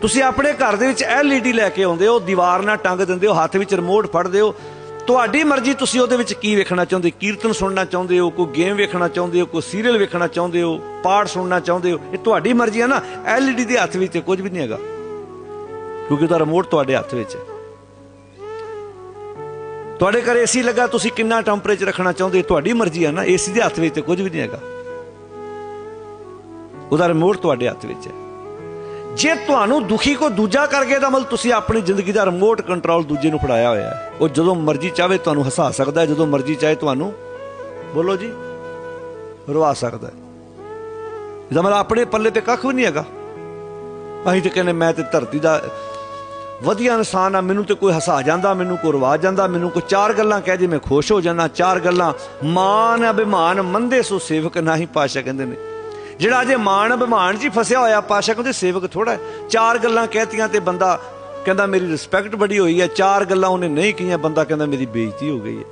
ਤੁਸੀਂ ਆਪਣੇ ਘਰ ਦੇ ਵਿੱਚ LED ਲੈ ਕੇ ਆਉਂਦੇ ਹੋ, ਦੀਵਾਰ ਨਾਲ ਟੰਗ ਦਿੰਦੇ ਹੋ, ਹੱਥ ਵਿੱਚ ਰਿਮੋਟ ਫੜਦੇ ਹੋ। ਤੁਹਾਡੀ ਮਰਜ਼ੀ ਤੁਸੀਂ ਉਹਦੇ ਵਿੱਚ ਕੀ ਵੇਖਣਾ ਚਾਹੁੰਦੇ ਕੀਰਤਨ ਸੁਣਨਾ ਚਾਹੁੰਦੇ ਹੋ, ਕੋਈ ਗੇਮ ਵੇਖਣਾ ਚਾਹੁੰਦੇ ਹੋ, ਕੋਈ ਸੀਰੀਅਲ ਵੇਖਣਾ ਚਾਹੁੰਦੇ ਹੋ, ਪਾਠ ਸੁਣਨਾ ਚਾਹੁੰਦੇ ਹੋ? ਇਹ ਤੁਹਾਡੀ ਮਰਜ਼ੀ ਹੈ ਨਾ। LED ਦੇ ਹੱਥ ਵਿੱਚ ਕੁਝ ਵੀ ਨਹੀਂ ਹੈਗਾ। ਕਿਉਂਕਿ ਉਹਦਾ ਰਿਮੋਟ ਤੁਹਾਡੇ ਹੱਥ ਵਿੱਚ ਹੈ। ਤੁਹਾਡੇ ਘਰ ਏਸੀ ਲੱਗਾ, ਤੁਸੀਂ ਕਿੰਨਾ ਟੈਂਪਰੇਚਰ ਰੱਖਣਾ ਚਾਹੁੰਦੇ ਤੁਹਾਡੀ ਮਰਜ਼ੀ ਹੈ ਨਾ। ਏਸੀ ਦੇ ਹੱਥ ਵਿੱਚ ਤੇ ਕੁਝ ਵੀ ਨਹੀਂ ਹੈਗਾ। ਉਹਦਾ ਰਿਮੋਟ ਤੁਹਾਡੇ ਹੱਥ ਵਿੱਚ ਹੈ। ਜੇ ਤੁਹਾਨੂੰ ਦੁਖੀ ਕੋ ਦੂਜਾ ਕਰ ਗਿਆ ਤਾਂ ਮਤਲਬ ਤੁਸੀਂ ਆਪਣੀ ਜ਼ਿੰਦਗੀ ਦਾ ਰਿਮੋਟ ਕੰਟਰੋਲ ਦੂਜੇ ਨੂੰ ਫੜਾਇਆ ਹੋਇਆ ਹੈ। ਉਹ ਜਦੋਂ ਮਰਜ਼ੀ ਚਾਹੇ ਤੁਹਾਨੂੰ ਹਸਾ ਸਕਦਾ ਹੈ, ਜਦੋਂ ਮਰਜ਼ੀ ਚਾਹੇ ਤੁਹਾਨੂੰ, ਬੋਲੋ ਜੀ, ਰਵਾ ਸਕਦਾ ਹੈ। ਇਹਦਾ ਮਤਲਬ ਆਪਣੇ ਪੱਲੇ ਤੇ ਕੱਖ ਵੀ ਨਹੀਂ ਹੈਗਾ। ਅਸੀਂ ਤੇ ਕਹਿੰਦੇ ਮੈਂ ਤੇ ਧਰਤੀ ਦਾ ਵਧੀਆ ਇਨਸਾਨ ਆ ਮੈਨੂੰ ਤੇ ਕੋਈ ਹਸਾ ਜਾਂਦਾ, ਮੈਨੂੰ ਕੋਈ ਰਵਾ ਜਾਂਦਾ, ਮੈਨੂੰ ਕੋਈ ਚਾਰ ਗੱਲਾਂ ਕਹਿ ਜੇ ਮੈਂ ਖੁਸ਼ ਹੋ ਜਾਂਦਾ, ਚਾਰ ਗੱਲਾਂ ਮਾਨ ਅਭਿਮਾਨ ਮੰਦੇ ਸੋ ਸੇਵਕ ਨਹੀਂ ਪਾਸ਼ਾ ਕਹਿੰਦੇ ਨੇ। ਜਿਹੜਾ ਅਜੇ ਮਾਨ ਅਭਿਮਾਨ 'ਚ ਹੀ ਫਸਿਆ ਹੋਇਆ ਪਾਸ਼ਾ ਕਹਿੰਦੇ ਸੇਵਕ ਥੋੜਾ ਹੈ। ਚਾਰ ਗੱਲਾਂ ਕਹਿਤੀਆਂ ਤੇ ਬੰਦਾ ਕਹਿੰਦਾ, ਮੇਰੀ ਰਿਸਪੈਕਟ ਬੜੀ ਹੋਈ ਹੈ ਚਾਰ ਗੱਲਾਂ ਉਹਨੇ ਨਹੀਂ ਕਹੀਆਂ, ਬੰਦਾ ਕਹਿੰਦਾ, ਮੇਰੀ ਬੇਇੱਜ਼ਤੀ ਹੋ ਗਈ ਹੈ